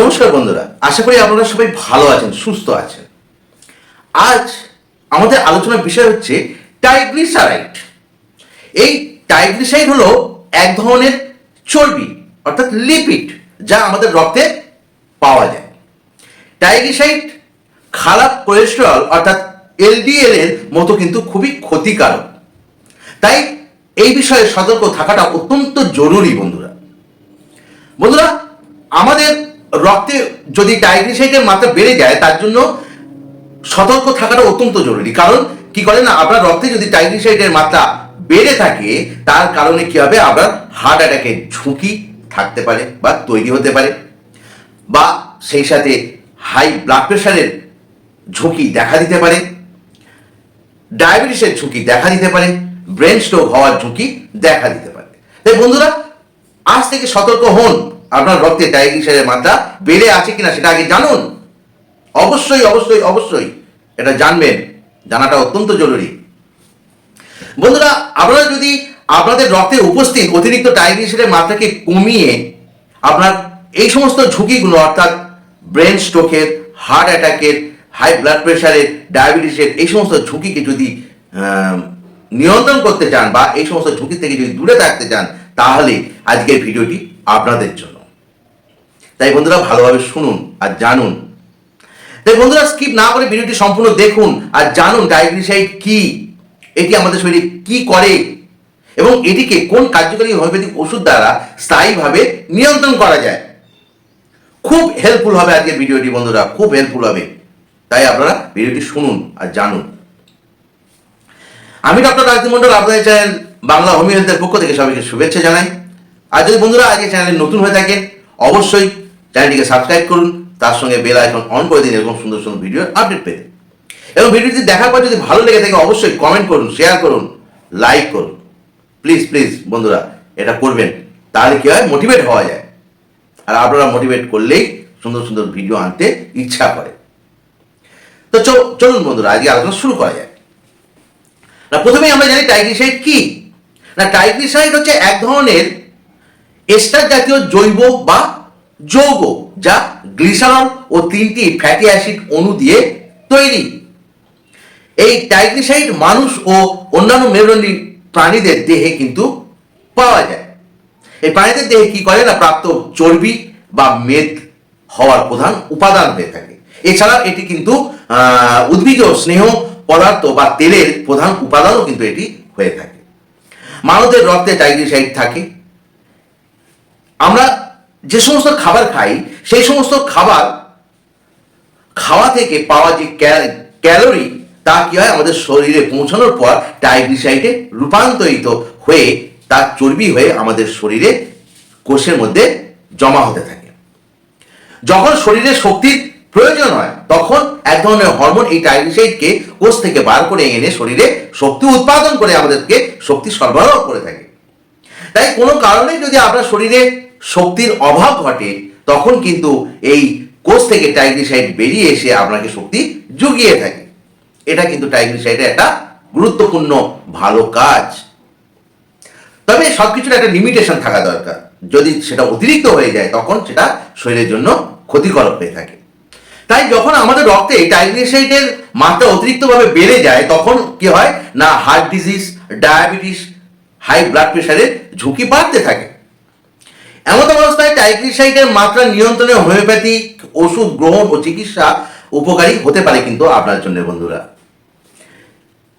নমস্কার বন্ধুরা, আশা করি আপনারা সবাই ভালো আছেন, সুস্থ আছেন। আজ আমাদের আলোচনার বিষয় হচ্ছে টাইগ্লিসারাইড এই টাইগ্লিসারাইড হলো এক ধরনের চর্বি, অর্থাৎ লিপিড, যা আমাদের রক্তে পাওয়া যায়। টাইগ্লিসারাইড খারাপ কোলেস্টেরল অর্থাৎ এলডিএল এর মতো কিন্তু খুবই ক্ষতিকারক। তাই এই বিষয়ে সতর্ক থাকাটা অত্যন্ত জরুরি বন্ধুরা। বন্ধুরা, আমাদের রক্তে যদি ট্রাইগ্লিসাইডের মাত্রা বেড়ে যায়, তার জন্য সতর্ক থাকাটা অত্যন্ত জরুরি। কারণ কি করে না, আপনার রক্তে যদি ট্রাইগ্লিসাইডের মাত্রা বেড়ে থাকে, তার কারণে কি হবে, আপনার হার্ট অ্যাটাকের ঝুঁকি থাকতে পারে বা তৈরি হতে পারে। বা সেই সাথে হাই ব্লাড প্রেশারের ঝুঁকি দেখা দিতে পারে। ডায়াবেটিসের ঝুঁকি দেখা দিতে পারে। ব্রেন স্ট্রোক হওয়ার ঝুঁকি দেখা দিতে পারে। তাই বন্ধুরা, আজ থেকে সতর্ক হন। আপনার রক্তে ট্রাইগ্লিসাইডের মাত্রা বেড়ে আছে কিনা সেটা আগে জানুন। অবশ্যই অবশ্যই অবশ্যই এটা জানবেন। জানাটা অত্যন্ত জরুরি। বন্ধুরা, আপনারা যদি আপনাদের রক্তে উপস্থিত অতিরিক্ত ট্রাইগ্লিসাইডের মাত্রাকে কমিয়ে আপনার এই সমস্ত ঝুঁকিগুলো, অর্থাৎ ব্রেন স্ট্রোকের হার্ট অ্যাটাকের হাই ব্লাড প্রেশারের ডায়াবেটিসের এই সমস্ত ঝুঁকিকে যদি নিয়ন্ত্রণ করতে চান বা এই সমস্ত ঝুঁকি থেকে যদি দূরে থাকতে চান, তাহলে আজকের ভিডিওটি আপনাদের জন্য। তাই বন্ধুরা ভালোভাবে শুনুন আর জানুন। তাই বন্ধুরা স্কিপ না করে ভিডিওটি সম্পূর্ণ দেখুন আর জানুন ডায়াগ্লিসাইড কি, এটি আমাদের শরীরে কি করে এবং এটিকে কোন কার্যকরী হোমিওপ্যাথিক ওষুধ দ্বারা স্থায়ীভাবে নিয়ন্ত্রণ করা যায়। খুব হেল্পফুল হবে আজকের ভিডিওটি বন্ধুরা, খুব হেল্পফুল হবে। তাই আপনারা ভিডিওটি শুনুন আর জানুন। আমি ডক্টর রাজদীপ মন্ডল আপনাদের চ্যানেল বাংলা হোমিও হেলথের পক্ষ থেকে সবাইকে শুভেচ্ছা জানাই। আর যদি বন্ধুরা আজকে চ্যানেলে নতুন হয়ে থাকেন, অবশ্যই চ্যানেলটিকে সাবস্ক্রাইব করুন, তার সঙ্গে বেল আইকন অন করে দিন, এরকম সুন্দর সুন্দর ভিডিও আপডেট পেতে। এবং ভিডিওটি দেখার পর যদি ভালো লেগে থাকে, অবশ্যই কমেন্ট করুন শেয়ার করুন লাইক করুন। প্লিজ প্লিজ বন্ধুরা, এটা করবেন, তাহলে কী হয়? মোটিভেট হওয়া যায়। আর আপনারা মোটিভেট করলেই সুন্দর সুন্দর ভিডিও আনতে ইচ্ছা করে। তো চলুন বন্ধুরা, আজকে আলোচনা শুরু করা যায় না, প্রথমেই আমরা জানি ট্রাইগ্লিসাইড কি? না ট্রাইগ্লিসাইড হচ্ছে এক ধরনের এস্টার জাতীয় জৈব বা যৌগ যা গ্লিসারল ও তিনটি ফ্যাটি অ্যাসিড অণু দিয়ে তৈরি। এই ট্রাইগ্লিসাইড মানুষ ও অন্যান্য মেরুদণ্ডী প্রাণীদের দেহে কিন্তু পাওয়া যায়। এই প্রাণীদের দেহে কি করে না প্রাপ্ত চর্বি বা মেদ হওয়ার প্রধান উপাদান হয়ে থাকে। এছাড়া এটি কিন্তু আহ, উদ্ভিজ স্নেহ পদার্থ বা তেলের প্রধান উপাদানও কিন্তু এটি হয়ে থাকে। মানবদের রক্তে ট্রাইগ্লিসাইড থাকে। আমরা যে সমস্ত খাবার খাই, সেই সমস্ত খাবার খাওয়া থেকে পাওয়া যে ক্যা- ক্যালোরি, তা কি হয়? আমাদের শরীরে পৌঁছানোর পর ট্রাইগ্লিসাইডে রূপান্তরিত হয়ে তার চর্বি হয়ে আমাদের শরীরে কোষের মধ্যে জমা হতে থাকে। যখন শরীরে শক্তির প্রয়োজন হয়, তখন এক ধরনের হরমোন এই ট্রাইগ্লিসাইডকে কোষ থেকে বার করে এনে শরীরে শক্তি উৎপাদন করে আমাদেরকে শক্তি সরবরাহ করে থাকে। তাই কোনো কারণে যদি আপনার শরীরে শক্তির অভাব ঘটে, তখন কিন্তু এই কোষ থেকে ট্রাইগ্লিসাইড বেরিয়ে এসে আপনাকে শক্তি জুগিয়ে থাকে। এটা কিন্তু ট্রাইগ্লিসাইডের একটা গুরুত্বপূর্ণ ভালো কাজ। তবে সবকিছুর একটা লিমিটেশন থাকা দরকার। যদি সেটা অতিরিক্ত হয়ে যায়, তখন সেটা শরীরের জন্য ক্ষতিকর হয়ে থাকে। তাই যখন আমাদের রক্তে ট্রাইগ্লিসাইডের মাত্রা অতিরিক্তভাবে বেড়ে যায়, তখন কি হয়? না heart disease diabetes high blood প্রেশারের ঝুঁকি বাড়তে থাকে। এমন অবস্থায় ট্রাইগ্লিসাইডের মাত্রা নিয়ন্ত্রণে হোমিওপ্যাথিক ওষুধ গ্রহণ ও চিকিৎসা উপকারী হতে পারে কিন্তু আপনার জন্য বন্ধুরা।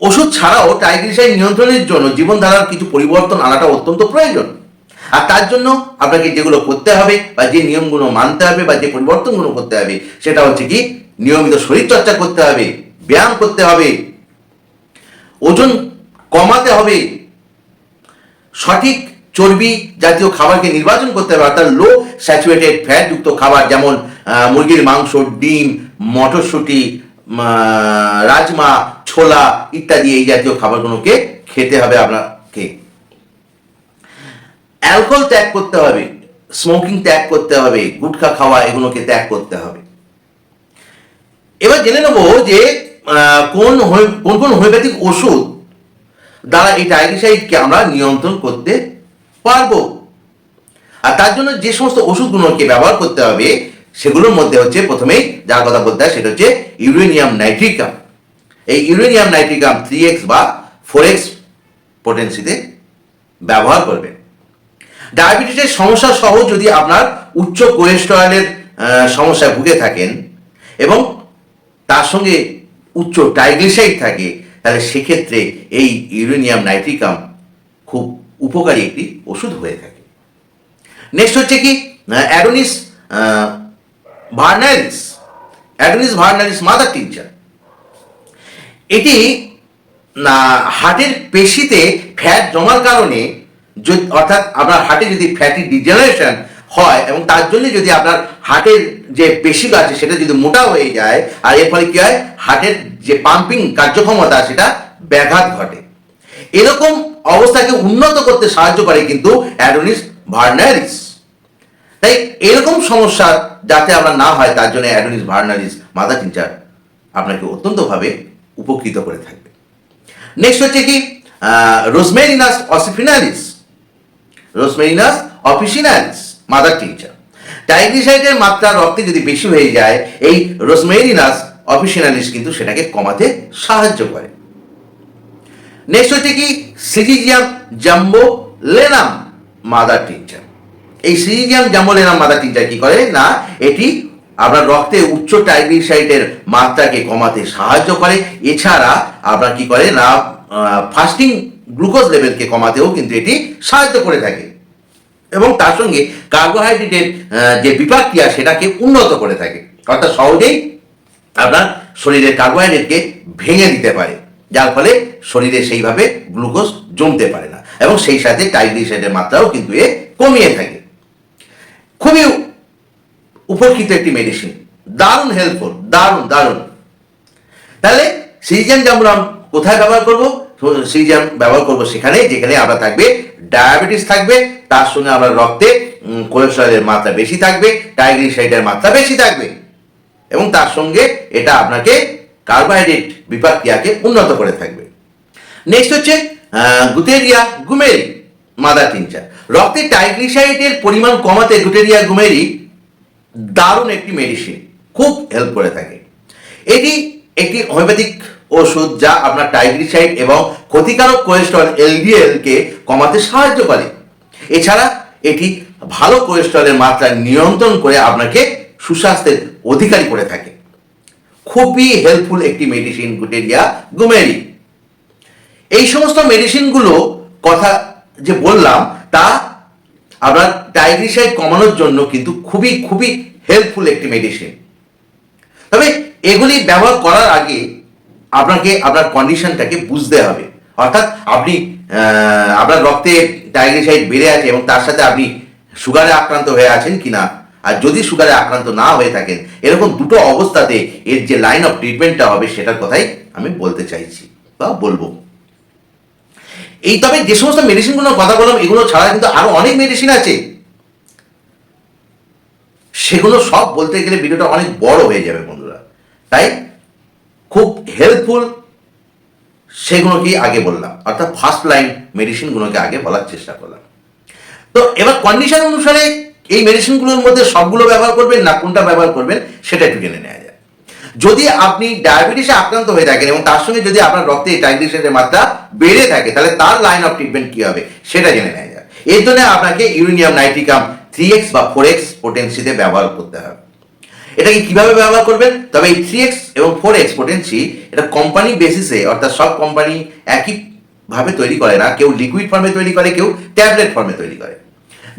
ওষুধ ছাড়াও ট্রাইগ্লিসাইড নিয়ন্ত্রণের জন্য জীবনধারার কিছু পরিবর্তন আনাটা অত্যন্ত প্রয়োজন। আর তার জন্য আপনাকে যেগুলো করতে হবে বা যে নিয়মগুলো মানতে হবে বা যে পরিবর্তনগুলো করতে হবে, সেটা হচ্ছে কি নিয়মিত শরীরচর্চা করতে হবে, ব্যায়াম করতে হবে, ওজন কমাতে হবে, সঠিক চর্বি জাতীয় খাবারকে নির্বাচন করতে হবে, অর্থাৎ লো স্যাচুরেটেড ফ্যাট যুক্ত খাবার, যেমন মুরগির মাংস, ডিম, মটরশুঁটি রাজমা, ছোলা ইত্যাদি এই জাতীয় খাবারগুলোকে খেতে হবে আপনাকে। অ্যালকোহল ত্যাগ করতে হবে, স্মোকিং ত্যাগ করতে হবে, গুটখা খাওয়া এগুলোকে ত্যাগ করতে হবে। এবার জেনে নেব যে কোন কোন কোন হোমিওপ্যাথিক ওষুধ দ্বারা এই ট্রাইগ্লিসাইডকে আমরা নিয়ন্ত্রণ করতে পারব। আর তার জন্য যে সমস্ত ওষুধগুলোকে ব্যবহার করতে হবে, সেগুলোর মধ্যে হচ্ছে প্রথমেই যার কথা বলতে হয় সেটা হচ্ছে ইউরেনিয়াম নাইট্রিকাম। এই ইউরেনিয়াম নাইট্রিকাম থ্রি এক্স বা ফোর এক্স পোটেন্সিতে ব্যবহার করবেন ডায়াবেটিসের সমস্যা সহ যদি আপনার উচ্চ কোলেস্টেরলের সমস্যায় ভুগে থাকেন এবং তার সঙ্গে উচ্চ ট্রাইগ্লিসাইড থাকে, তাহলে সেক্ষেত্রে এই ইউরেনিয়াম নাইট্রিকাম খুব উপকারী একটি ওষুধ হয়ে থাকে। নেক্সট হচ্ছে কি? Adonis vernalis Adonis vernalis mother tincture এটি হার্টের পেশিতে ফ্যাট জমার কারণে যদি- অর্থাৎ আপনার হার্টে যদি ফ্যাটি ডিজেনারেশন হয় এবং তার জন্য যদি আপনার হার্টের যে পেশিগুলো আছে সেটা যদি মোটা হয়ে যায়, আর এর ফলে কি হয়? হার্টের যে পাম্পিং কার্যক্ষমতা, সেটা ব্যাঘাত ঘটে। এরকম অবস্থাকে উন্নত করতে সাহায্য করে কিন্তু অ্যাডোনিস ভার্নারিস। তাই এরকম সমস্যা যাতে আমরা না হয়, তার জন্য অ্যাডোনিস ভার্নারিস মাদা টিনচার আপনাকে অত্যন্তভাবে উপকৃত করে থাকবে। নেক্সট হচ্ছে কি? Rosmarinus officinalis rosmarinus officinalis mother tincture. ট্রাইগ্লিসাইডের মাত্রা রক্তে যদি বেশি হয়ে যায়, এই রোজমেরিনাস অফিসিনালিস কিন্তু সেটাকে কমাতে সাহায্য করে। নেক্সট হচ্ছে কি syzygium jambolanum mother tincture এই syzygium jambolanum mother tincture কি করে? না, এটি আপনার রক্তে উচ্চ ট্রাইগ্লিসাইডের মাত্রাকে কমাতে সাহায্য করে। এছাড়া আপনার কি করে? না ফাস্টিং গ্লুকোজ লেভেলকে কমাতেও কিন্তু এটি সাহায্য করে থাকে। এবং তার সঙ্গে কার্বোহাইড্রেটের যে বিপাক্রিয়া সেটাকে উন্নত করে থাকে। অর্থাৎ সহজেই আপনার শরীরের কার্বোহাইড্রেটকে ভেঙে দিতে পারে। যার ফলে শরীরে সেইভাবে গ্লুকোজ জমতে পারে না। এবং সেই সাথে ট্রাইগ্লিসাইডের মাত্রাও কিন্তু এ কমিয়ে থাকে। খুবই উপকৃত একটি মেডিসিন দারুণ হেল্পফুল দারুণ দারুণ। তাহলে সিজিয়াম আমরা কোথায় ব্যবহার করব? সিজিয়াম ব্যবহার করব সেখানে, যেখানে আমরা থাকবে, ডায়াবেটিস থাকবে, তার সঙ্গে আমরা রক্তে কোলেস্টেরলের মাত্রা বেশি থাকবে ট্রাইগ্লিসাইডের মাত্রা বেশি থাকবে। এবং তার সঙ্গে এটা আপনাকে কার্বোহাইড্রেট বিপাক্রিয়াকে উন্নত করে থাকবে। নেক্সট হচ্ছে গুটেরিয়া গুমেরি, মাদার টিনচার। রক্তে ট্রাইগ্লিসাইডের পরিমাণ কমাতে গুটেরিয়া গুমেরি দারুণ একটি মেডিসিন খুব হেল্প করে থাকে। এটি একটি হোমিওপ্যাথিক ওষুধ যা আপনার ট্রাইগ্লিসাইড এবং ক্ষতিকারক কোলেস্ট্রল এলডিএল কে কমাতে সাহায্য করে। এছাড়া এটি ভালো কোলেস্ট্রলের মাত্রা নিয়ন্ত্রণ করে আপনাকে সুস্বাস্থ্যের অধিকারী করে থাকে। খুবই হেল্পফুল একটি মেডিসিন গুটেরিয়া গুমেরি। এই সমস্ত মেডিসিনগুলো কথা যে বললাম, তা আপনার ট্রাইগ্লিসাইড কমানোর জন্য কিন্তু খুবই খুবই হেল্পফুল একটি মেডিসিন তবে এগুলি ব্যবহার করার আগে আপনাকে আপনার কন্ডিশনটাকে বুঝতে হবে। অর্থাৎ আপনি আপনার রক্তে ট্রাইগ্লিসাইড বেড়ে আছে এবং তার সাথে আপনি সুগারে আক্রান্ত হয়ে আছেন কিনা আর যদি সুগারে আক্রান্ত না হয়ে থাকেন, এরকম দুটো অবস্থাতে এর যে লাইন অফ ট্রিটমেন্টটা হবে সেটার কথাই আমি বলতে চাইছি বা বলব। এই তবে যে সমস্ত মেডিসিনগুলোর কথা বললাম, এগুলো ছাড়া কিন্তু আরও অনেক মেডিসিন আছে। সেগুলো সব বলতে গেলে ভিডিওটা অনেক বড় হয়ে যাবে বন্ধুরা। তাই খুব হেল্পফুল সেগুলোকেই আগে বললাম, অর্থাৎ ফার্স্ট লাইন মেডিসিনগুলোকে আগে বলার চেষ্টা করলাম। তো এবার কন্ডিশন অনুসারে এই মেডিসিনগুলোর মধ্যে সবগুলো ব্যবহার করবেন না কোনটা ব্যবহার করবেন সেটা একটু জেনে নেওয়া যায়। যদি আপনি ডায়াবেটিসে আক্রান্ত হয়ে থাকেন এবং তার সঙ্গে যদি আপনার রক্তে ট্রাইগ্লিসাইডের মাত্রা বেড়ে থাকে, তাহলে তার লাইন অফ ট্রিটমেন্ট কী হবে? সেটা জেনে নেওয়া যায়। এর জন্য আপনাকে ইউরেনিয়াম নাইট্রিকাম থ্রি এক্স বা ফোর এক্স পোটেন্সিতে ব্যবহার করতে হবে। এটাকে কীভাবে ব্যবহার করবেন? তবে এই থ্রি এক্স এবং ফোর এক্স পোটেন্সি এটা কোম্পানি বেসিসে অর্থাৎ সব কোম্পানি একই ভাবে তৈরি করে না। কেউ লিকুইড ফর্মে তৈরি করে, কেউ ট্যাবলেট ফর্মে তৈরি করে।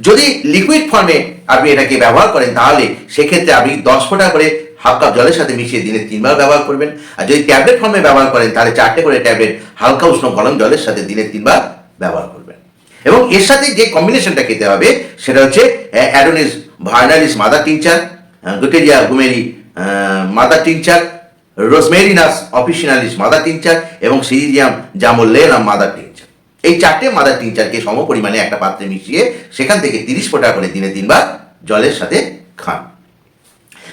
যদি লিকুইড ফর্মে আপনি এটাকে ব্যবহার করেন, তাহলে সেক্ষেত্রে আপনি দশ ফোঁটা করে হাফ কাপ জলের সাথে মিশিয়ে দিনে তিনবার ব্যবহার করবেন। আর যদি ট্যাবলেট ফর্মে ব্যবহার করেন, তাহলে চারটে করে ট্যাবলেট হালকা উষ্ণ গরম জলের সাথে দিনে তিনবার ব্যবহার করবেন। এবং এর সাথে যে কম্বিনেশনটা খেতে হবে, সেটা হচ্ছে Adonis vernalis mother tincture Guatteria gaumeri mother tincture, Rosmarinus officinalis mother tincture এবং সিরিজিয়াম জামোলেনাম মাদার টিনচার। এই চারটে মাদার টিনচারকে সম পরিমাণে একটা পাত্রে মিশিয়ে সেখান থেকে তিরিশ ফোঁটা করে দিনে তিনবার জলের সাথে খান।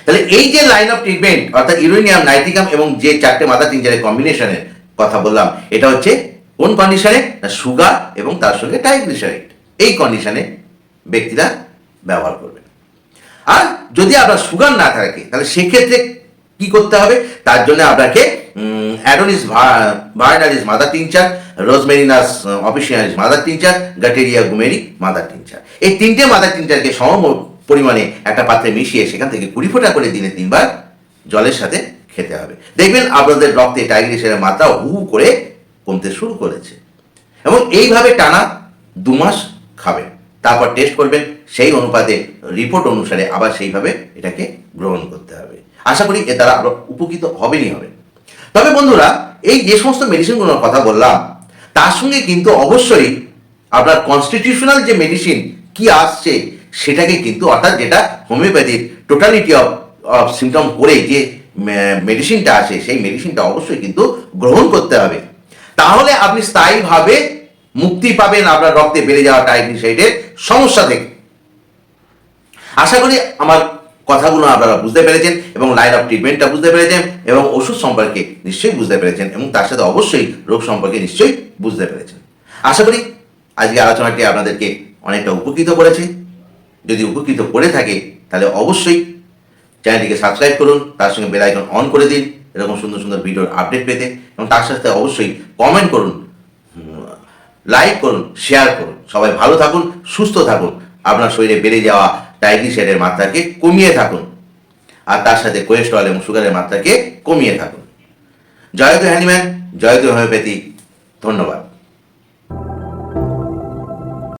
তাহলে এই যে লাইন অফ ট্রিটমেন্ট অর্থাৎ ইউরেনিয়াম নাইট্রিকাম এবং যে চারটে মাদার টিনচারের কম্বিনেশনের কথা বললাম, এটা হচ্ছে কোন কন্ডিশনে না সুগার এবং তার সঙ্গে ট্রাইগ্লিসারাইড এই কন্ডিশনে ব্যক্তিরা ব্যবহার করবেন। আর যদি আপনার সুগার না থাকে, তাহলে সেক্ষেত্রে কি করতে হবে? তার জন্য আপনাকে Adonis vernalis mother tincture Rosmarinus officinalis mother tincture Guatteria gaumeri mother tincture এই তিনটে মাদার টিনচারকে সম পরিমাণে একটা পাত্রে মিশিয়ে সেখান থেকে কুড়ি ফোঁটা করে দিনে তিনবার জলের সাথে খেতে হবে। দেখবেন আপনাদের রক্তে টাইগ্লিসাইডের মাত্রা হু হু করে কমতে শুরু করেছে। এবং এইভাবে টানা দু মাস খাবেন। তারপর টেস্ট করবেন, সেই অনুপাতে রিপোর্ট অনুসারে আবার সেইভাবে এটাকে গ্রহণ করতে হবে। আশা করি এ দ্বারা আপনারা উপকৃত হবেনই হবে। তবে বন্ধুরা, এই যে সমস্ত মেডিসিনগুলোর কথা বললাম, তার সঙ্গে কিন্তু অবশ্যই আপনার কনস্টিটিউশনাল যে মেডিসিন কি আসছে, সেটাকে কিন্তু অর্থাৎ যেটা হোমিওপ্যাথির টোটালিটি অফ অফ সিমটম করে যে মেডিসিনটা আছে, সেই মেডিসিনটা অবশ্যই কিন্তু গ্রহণ করতে হবে। তাহলে আপনি স্থায়ীভাবে মুক্তি পাবেন আপনার রক্তে বেড়ে যাওয়া ট্রাইগ্লিসাইডের সমস্যা থেকে। আশা করি আমার কথাগুলো আপনারা বুঝতে পেরেছেন এবং লাইন অফ ট্রিটমেন্টটা বুঝতে পেরেছেন এবং ওষুধ সম্পর্কে নিশ্চয়ই বুঝতে পেরেছেন এবং তার সাথে অবশ্যই রোগ সম্পর্কে নিশ্চয়ই বুঝতে পেরেছেন। আশা করি আজকে আলোচনাটি আপনাদেরকে অনেকটা উপকৃত করেছে। যদি উপকৃত করে থাকে, তাহলে অবশ্যই চ্যানেলটিকে সাবস্ক্রাইব করুন, তার সঙ্গে বেল আইকন অন করে দিন, এরকম সুন্দর সুন্দর ভিডিওর আপডেট পেতে এবং তার সাথে অবশ্যই কমেন্ট করুন লাইক করুন শেয়ার করুন। সবাই ভালো থাকুন, সুস্থ থাকুন। আপনার শরীরে বেড়ে যাওয়া ট্রাইগ্লিসাইডের মাত্রাকে কমিয়ে থাকুন। আর তার সাথে কোলেস্ট্রল এবং সুগারের মাত্রাকে কমিয়ে থাকুন। জয়তু হ্যানিম্যান। জয়তু হোমিওপ্যাথি। ধন্যবাদ।